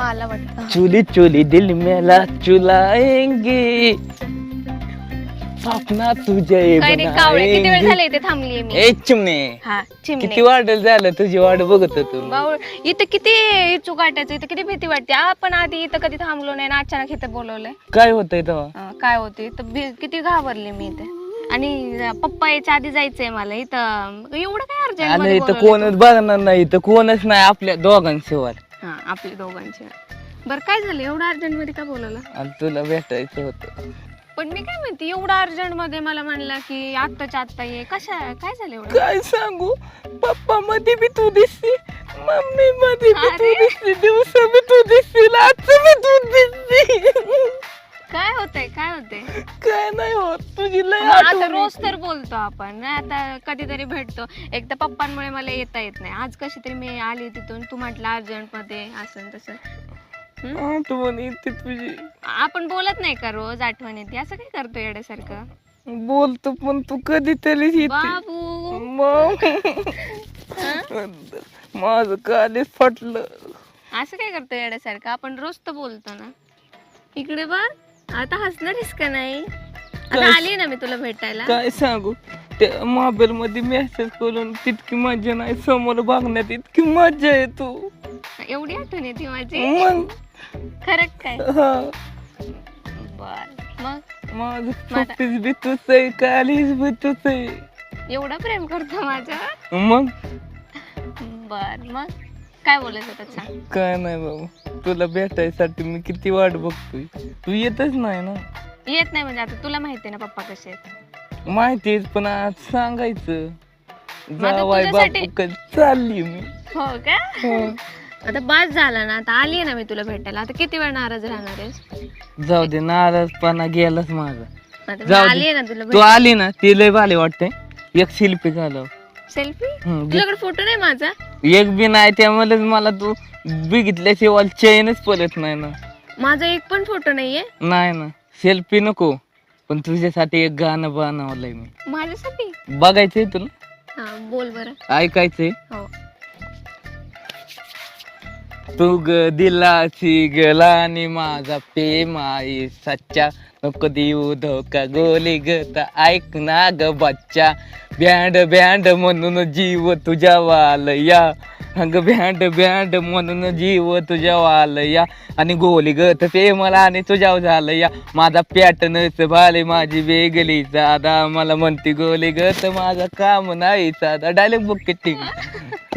आला वाटतं. चुली चुली दिल मेला चुलाएंगे. स्वप्ना तुझे काय रे कावळे किती वेळ बनाएंगे. झाले इथे थांबलीये मी? ए चिमणे. हा किती चिमणे झालं तुझी वाट बघत होतो मी. बावळ इथं किती इच्छुक वाटायचं इथं किती भीती वाटते. आपण आधी इथं कधी थांबलो नाही ना अचानक इथं बोलवलंय. काय होतंय तेव्हा? अं, काय होते इथं भी- किती घाबरले मी इथे. आणि पप्पा याच्या आधी जायचंय मला इथं. एवढं काय अर्जंट इथं कोणच बघणार नाही इथं कोणच नाही आपल्या दोघांशिवाय. आपल्या दोघांचे. बरं काय झालं? एवढं अर्जंटमध्ये का बोलवलं आणि तुला भेटायचं होतं. पण मी काय म्हणते एवढं अर्जंटमध्ये मला म्हणला की आत्ताच्या आत्ता ये. कशा काय झालं एवढं? काय सांगू? पप्पा मध्ये बी तू दिसते. मम्मी मध्ये बी तू अरे. दिसते. दिवसा बी तू दिसते. रात्र बी तू दिसते. काय होतंय काय होतंय? काय नाही होत तुझी लय मग आता आठवण रोज येते. तर बोलतो आपण नाही आता कधीतरी भेटतो. एक तर पप्पांमुळे मला येता येत नाही. आज कशी तरी मी आली तिथून तू म्हटलं अर्जंटमध्ये असं न तसं. हम्म? आठवण येते तुझी. आपण बोलत नाही का रोज आठवण येते? असं काय करतो येण्यासारखं बोलतो पण तू कधीतरी येते. बाबू! मग? माझं फटलं. असं काय करतो येण्यासारखं आपण रोज तर बोलतो ना. इकडे बघ. आता हसणारीस का नाही? आता काय? आली ना मी तुला भेटायला. काय सांगू? त्या मोबाईल मध्ये मेसेज करून तितकी मजा नाही समोर बघण्यात इतकी मजा आहे तू एवढी आठवण येते माझी. मग? खरं काय? हा. बर मग? माझं माझा- बी तूच आहे कालीच बी तूच आहे एवढं प्रेम करतो माझ्यावर मग? बर मग? काय बोलायचं होतं सांग काय नाही बाबा तुला भेटायसाठी मी किती वाट बघतोय. तू येतच नाही ना. येत नाही म्हणजे आता तुला माहिती आहे ना पप्पा कसे आहेत. माहितीच पण आज सांगायचं. जावाय तुझ्यासाठी- बापू चालली मी. हो का? हो. आता बस झाला ना आता आली ना मी तुला भेटायला. आता किती वेळ नाराज राहणार आहेस? जाऊ दे नाराजपणा गेलाच माझा. आता मी जाऊ दे. आली ना तुला तू आली ना ती लय भाले वाटते. एक शिल्पी झालं सेल्फी हम्म. तुझ्याकडे फोटो नाही माझा? एक बी नाही त्यामुळे मला तू बघितल्याशिवाय चैनच पडत नाही ना. माझा एक पण फोटो नाहीये? नाही ना. सेल्फी नको. पण तुझ्यासाठी एक गाणं बनवलंय मी. माझ्यासाठी? बघायचंय तुला? हा बोल बरं. ऐकायचंय? हो. तू ग दिलाची गला आणि माझा प्रेम आहे सच्चा. नको देऊ धोका गोली गत? ऐक ना ग बच्चा. बँड बँड म्हणून जीव तुझ्या वालया. अग बँड बँड म्हणून जीव तुझ्या वालया. आणि गोली गत ते मला आणि तुझ्या झालं या माझा पॅटर्नच भाले माझी वेगळी साधा मला म्हणते गोली गत माझा काम नाही साधा. डायलेक्ट बुक किती?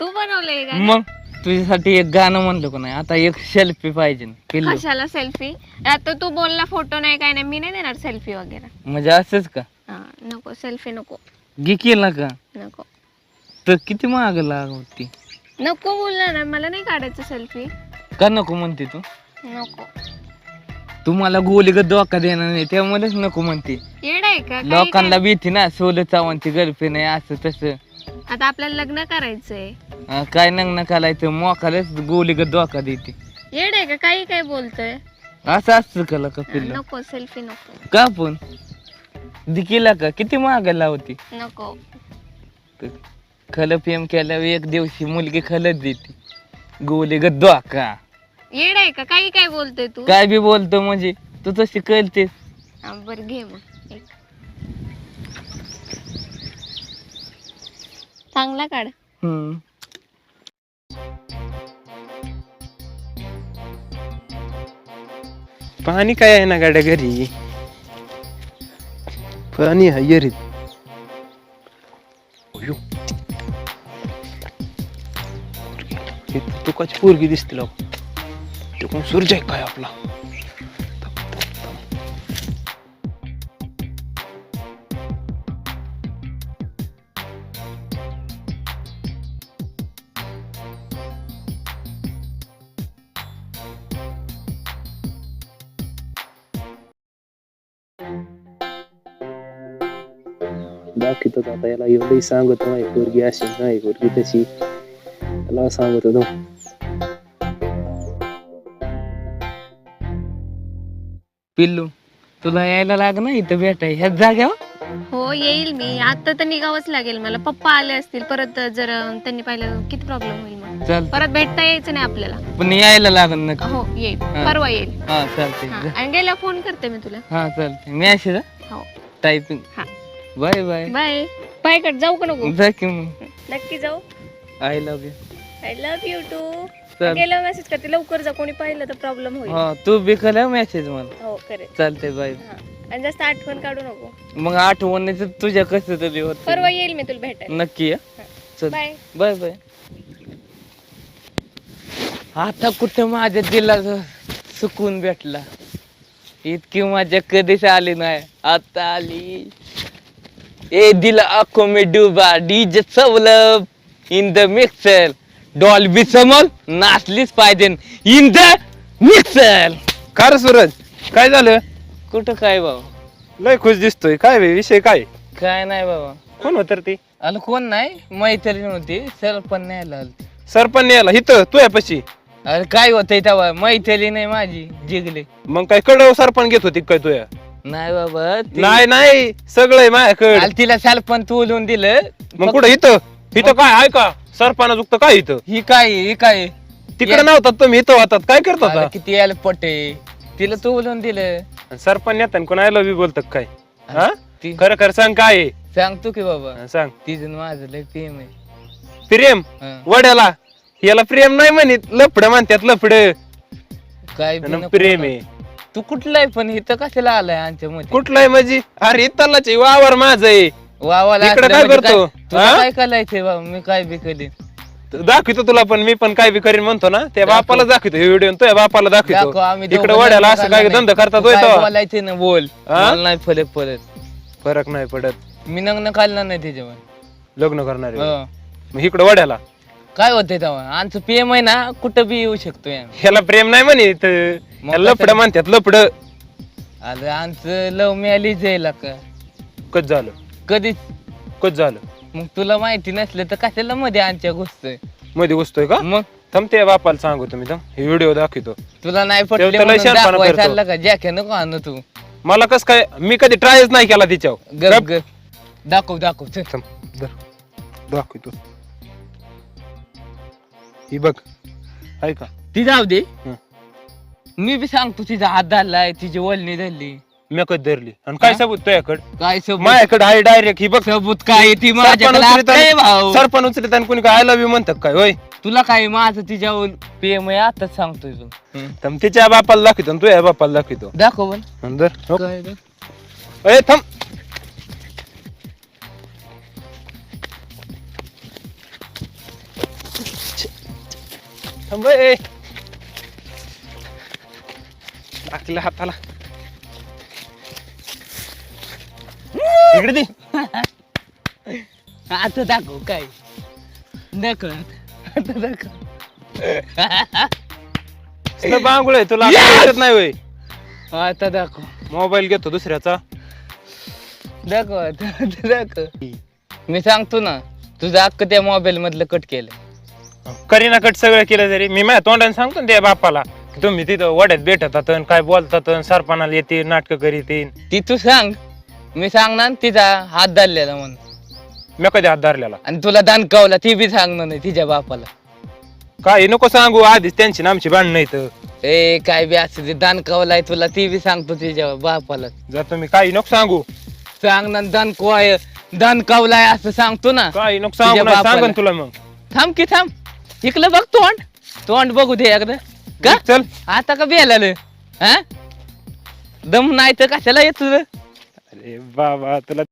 तू बनवलंय मग? तुझ्यासाठी एक गाणं म्हणलं का नाही आता एक सेल्फी पाहिजे कशाला सेल्फी आता तू बोलला फोटो नाही काय नाही. मी नाही देणार सेल्फी वगैरे. म्हणजे असंच का? हा नको सेल्फी नको. घे केला का? नको. तर किती महाग लागती नको बोलला ना मला नाही काढायचं सेल्फी का नको म्हणते तू? नको. तू मला गोली ग धोका देणार नाही त्यामुळेच नको म्हणते. येड आहे का? काही लोकांना भीती ना सोलं चव्हाणची गर्लफ्रेंड आहे असं तसं? आता आपल्याला लग्न करायचंय. काय नग्न करायचं? मोकालाच गोली ग धोका देते. येड आहे का? काही काय बोलतोय? असं असतं का का पिल्लं? नको सेल्फी नको. का पण? दिकीला का? किती महाग लावती? नको. खल फेम केल्यावर एक दिवशी मुलगी खलत देते. गोली ग धोका. येड आहे का? काही काय बोलतोय तू? काय बी बोलतो म्हणजे? तू तशी कळतेस. हा, बरं घे मग एक. चांगला काढ. हम्म. पाणी काय आहे ना गाड्या घरी? पाणी आहे येरीत अयो. हे तुकाची पोरगी दिसते लाव तो कोण सूर्य आहे काय आपला? दाखवतो आता याला एवढंही सांगतो नाही पोरगी अशी नाही पोरगी तशी याला सांगत होतो पिल्लू तुला यायला लाग ना इथं भेटाय ह्याच जाग्यावर हो येईल मी. आता तर निघावंच लागेल. मला पप्पा आले असतील. परत जर त्यांनी पाहिलं किती प्रॉब्लेम होईल मग? चालतंय. परत भेटता यायचं नाही आपल्याला. पण यायला लागल नक्की हो येईल. परवा येईल. हा हा, जा. आणि गेला फोन करते मी तुला. हा चालतंय. मॅसेज हो. टायपिंग हा. Bye bye. Bye. Bye cut जाऊ का नको? जा की मग. नक्की जाऊ. I love you I love you too चल. गेला मेसेज करते लवकर जा. कोणी पाहिलं तर प्रॉब्लेम होईल. हा तू बी कर मेसेज मला. हो करेल चालतंय बाय हा. आणि जास्त आठवण काढू नको. मग आठवणीच तुझ्या कसं तरी होत परवा येईल मी तुला भेटायला. नक्की या. चल. बाय बाय बाय आता कुठं माझ्या दिलाच सुकून भेटला? इतकी मजा कधीच आली नाही. आता आली. ए दिला आखो मी डुबा DJ Saurabh in the mixer Dolby समोर नाचलीच पाहिजे इन द मिक्सर का रे सूरज काय झालं? कुठं काय बाबा लय खुश दिसतोय. काय बे, विषय काय? काय नाही बाबा कोण होत ती? आलं कोण नाही मैत्रीण होती सर पण नाही आलं सरपंच याला हिथं तू पाशी. अरे काय होतंय तेव्हा मैथिली नाही माझी जिगले. मग काय कडव सरपंच घेत होती काय तुया? नाही बाबा ती- नाही नाही सगळं माझ्याकडे. आलं तिला सालपण तोलून दिलं. मग कुठं इथं? इथं काय आहे का सरपंच उक्त काय इथं? ही काय ही काय? तिकडे नव्हतात तुम्ही इथं होतात. काय करत अरे होता किती यायला पटे. तिला तोलून दिलं. सरपंच नेता कोण आय लव्ह बोलतात काय? हा? ती खरं खरं सांग काय आहे? सांगतो की बाबा. हा, सांग. तिचं माझं लय प्रेम आहे. प्रेम? हा. वड्याला? याला प्रेम नाही म्हणत लफड म्हणतात लफड. काय बी नको प्रेम. आहे. तू कुठला आहे पण इथं कशाला आलाय आमच्या मध्ये कुठलं आहे म्हणजे अरे आहे, वावर माझ आहे वावाला इकडं काय म्हणजे करतो? हा? काय करायचंय बाबा मी काय बी करीन दाखवतो तुला पण मी पण काय बी करीन म्हणतो ना त्या. बापाला दाखवतो हे व्हिडिओ तुझ्या बापाला दाखव दाखवतो आम्ही इकडे दोघं वड्याला असं काय धंदा. करतात होय काय तेव्हा? बोलायचं ना बोल हा? मला नाही फरक पडत फरक नाही पडत मी नग्न खाल्लं नाही त्याच्यावर लग्न करणार. हो. मग इकडे वड्याला काय होतंय तेव्हा आमचं पीएम आहे ना कुठं बी येऊ शकतो या ह्याला प्रेम नाही म्हणत मग लफड कसं? म्हणतात लफड. अरे आमचं लव मिळाली जाईल का कच झालं? कधीच कच झालं? मग तुला माहिती नसलं तर कशाला मध्ये आमच्या गोष्टमध्ये घुसतोय का? मग? थांब त्या बापाला सांगू तुम्ही थांब. हे व्हिडिओ दाखवतो. तुला नाही तेव्हा पटले त्याला म्हणून शहाणपणा दाखवायला करतो. चाललं का? जॅके नको आणू तू. मला कस काय मी कधी ट्रायच नाही केला तिच्यावर. गप गप. दाखव दाखव चल. थांब, धर. दाखवतो. ही बघ. आहे का ती जाऊ दे. हं. मी बी सांगतो तिचा हात धरलाय तिची वळणी धरली मी कधी धरली आणि काय हा? सबूत तुझ्याकडे काय सबूत माझ्याकडे आहे डायरेक्ट ही बघ सबूत काय ती सरपण माझ्याकडे असतंय भाऊ उचलत सरपण उचलत आणि कोणी काय आय लव्ह यू म्हणतात काय होय तुला काय माझं तिच्यावर प्रेम आहे आताच सांगतोय तू तर तिच्या बापाला दाखवतो आणि तुझ्या बापाला दाखवतो दाखव बरं. आणि धर. हो. काय रे? ए थांब थांब ए. टाकलं हाताला. इकडे दे. आता दाखव काय. दाखव आता. दाखव. बांगुळ आहे तुला कळत नाही होय. आता दाखव. मोबाईल घेतो दुसऱ्याचा. दाखव आता आता दाखव. मी सांगतो ना तुझं अक्क त्या मोबाईल मधलं कट केलं करीना कट सगळं केलं तरी. मी माझ्या तोंडाने सांगतो ना त्या बापाला. तुम्ही तिथं वड्यात भेटतात आणि काय बोलतात सरपणाला येते नाटक करीत. ती तू सांग. मी सांगणार तिचा हात धरलेला म्हणून. मी कधी हात धरलेला? आणि तुला दानकावला ती बी सांगणार नाही तिच्या बापाला. काय नको सांगू आधीच त्यांची ना आमची भांडणं इथं ए काय बी असं ते दानकावलाय तुला ती बी सांगतो तिच्या बापाला. जर तुम्ही काही नको सांगू. सांगणार दानकोय दानकावलाय असं सांगतो ना. काही नको सांगू तुझ्या नाही बापाला. सांगन तुला मग. थांब की थांब. इकडं बघ तोंड. तोंड बघू दे एकदा. का? चल. आता का बेलाल? हा? दम नाही तर कशाला येत तुझं अरे बाबा तुला